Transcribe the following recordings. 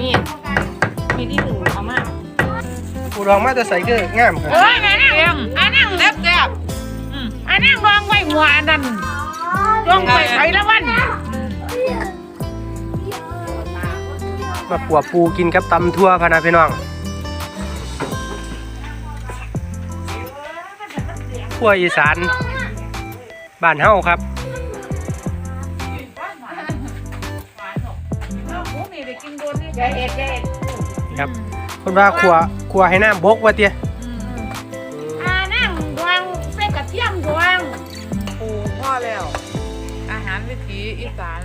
มีดมีดที่หูเอามาปูดองมาจะใส่คืองามครับเอ้ยอันนั่งอันนั่งเล็บแซ่บอืมอันนั่งรองไว้หัวอันนั้นรองไว้ไข่ละวันมาปัวปูกินกับตำทั่วพะนะพี่น้องขั้วอีสานบ้านเฮาครับ อย่าเอ็ดอย่าเอ็ดครับ คนว่าขัวขัวให้น้ำบกว่าเตี้ยอันนั่งดวงเส้นกระเทียมดวงปูพ่อแล้ว อาหารวิถีอีสาน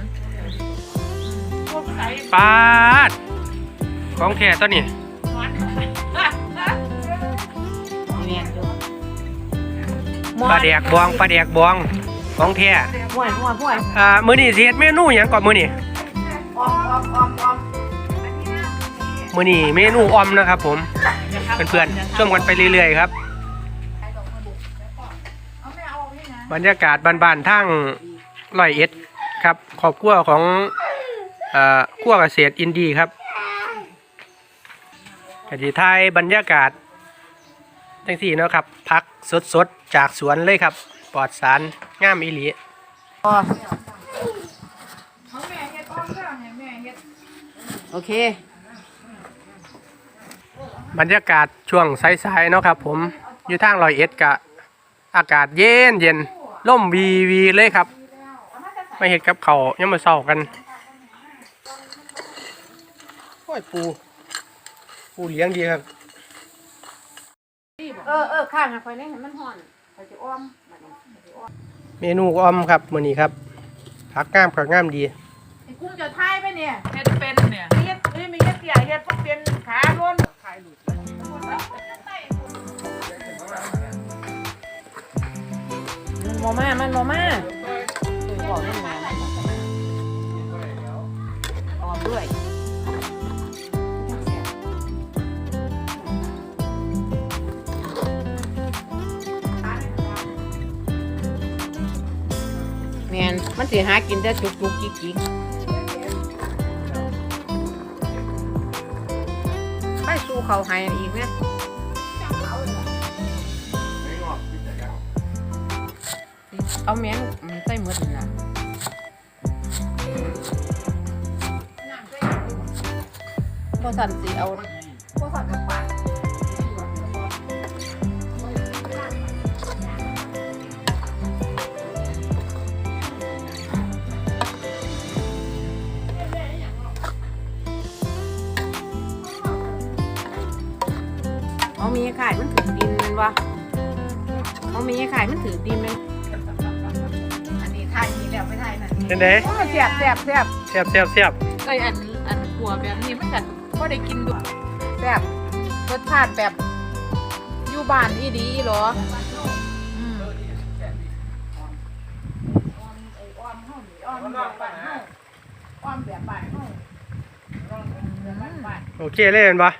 พวกใส่ปาดของแท้ตัวนี้หวานเนียนอยู่ปลาแดกบองปลาแดกบองของแท้ห่วยห่วยห่วยอ่ามื้อนี้สิเฮ็ดเมนูหยังก่อนมื้อนี้ออมออมออมออม มื้อนี้เมนูออมนะครับ ผมเพื่อนๆชมกันไปเรื่อยๆครับ บรรยากาศบ้านๆทั้งร้อยเอ็ดครับครอบครัวของเอ่อครัวเกษตรอินดีครับกะทิไทยบรรยากาศจังสี่เนาะครับพักสดๆ จากสวนเลยครับ ปลอดสารงามอีหลีโอเค บรรยากาศช่วงสายๆเนาะครับ ผมอยู่ทางร้อยเอ็ดกะอากาศเย็นเย็นล่มวีวีเลยครับไม่เห็ดกับเขาวยังมาเศร้ากันโอ้ยปู ปูเลี้ยงดีครับเออเออข้างอะไฟนี่เห็นมันห่อนไฟจะอ้อมบัดนี้เมนูอ้อมครับมื้อนี้ครับผักงามผักงามดี ไอ้กุ้งจะทายไปเนี่ยเฮ็ดเป็นเนี่ยเฮ็ดเฮ้ยมีเฮ็ดเสียเฮ็ดพวกเป็นขาล้นขายหลุดมันโมมามันโมมาบอกนี่มาออมด้วยแมนมันสิหากินได้จุกจุกจิกจิก ไปสู้เขาให้อีกนะเอาแมงมันใส่หมดนี่นะบ่สั่นสิเอาบ่สั่นกับปา กเอามีไข่มันถือดินแมันวะเอามีไข่มันถือดินแมันอันนี้ทายนี้แล้วไม่ทายนั่นเป็นไงโอ้เสียบเสียบเสียบแซ่บแซ่บแซ่บเอ้ยอันอันขัวแบบนี้มันกันก็ได้กินดูเสียบรสชาติแบบอยู่บ้านอีดีเหรออืมโอเคเลยเห็นปะ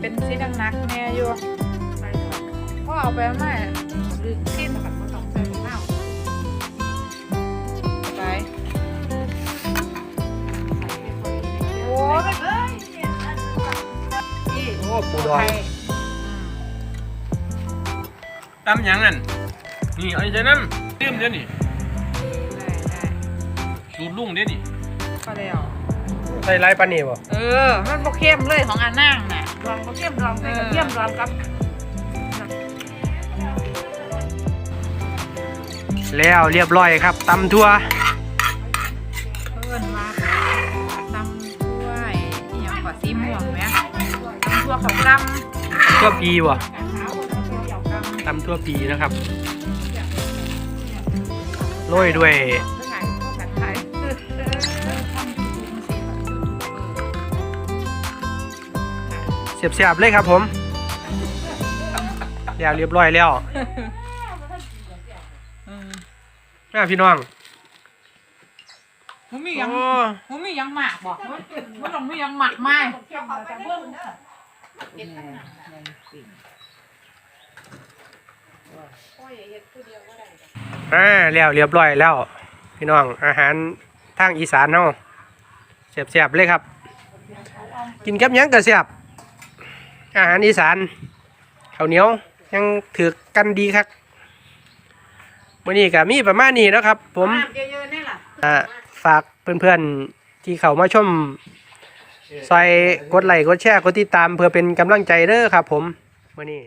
เป็นสีดังนักแน่อยู่พ่อเอาไปมาหรือกินแบบต้องใส่ข้าวไปโอ้ยโอ้ปูดองตำหยังนั่นนี่ไอ้เจ้านั่นเต็มเดี๋ยวนี่ได้ได้สูตรลุงเดี๋ยวนี่ก็แล้ว ใส่ไรปานนี่บ่เออ มันบ่เข้มเลยของอันนั่งน่ะลองก็เทียมลองใส่กระเทียมลองกับแล้วเรียบร้อยครับตำทั่วเพิ่นว่าตำถ้วยอีหยังกว่าสีม่วงไหมตำทั่วเขากทั่วปีบ่ำตำทั่วปีนะครับโรยด้วย เสียบๆเลยครับผมแล้วเรียบร้อยแล้วอืมแม่พี่น้องมันมีหยังโอ้มันมีหยังหมากบอกมันต้องมีหยังหมักไม้อ่าแล้วเรียบร้อยแล้ว พี่น้องอาหารทางอีสานเฮาแซ่บๆเลยครับ กินกับหยังก็แซ่บ อาหารอีสานข้าวเหนียวยังถือกันดีครับวันนี้ก็มีประมาณนี้แล้วครับ ผมน้ำเยอะๆนี่ล่ะอ่าฝากเพื่อนๆที่เข้ามาชมซอยกดไลค์กดแชร์กดติดตามเพื่อเป็นกำลังใจเด้อครับ ผมวันนี้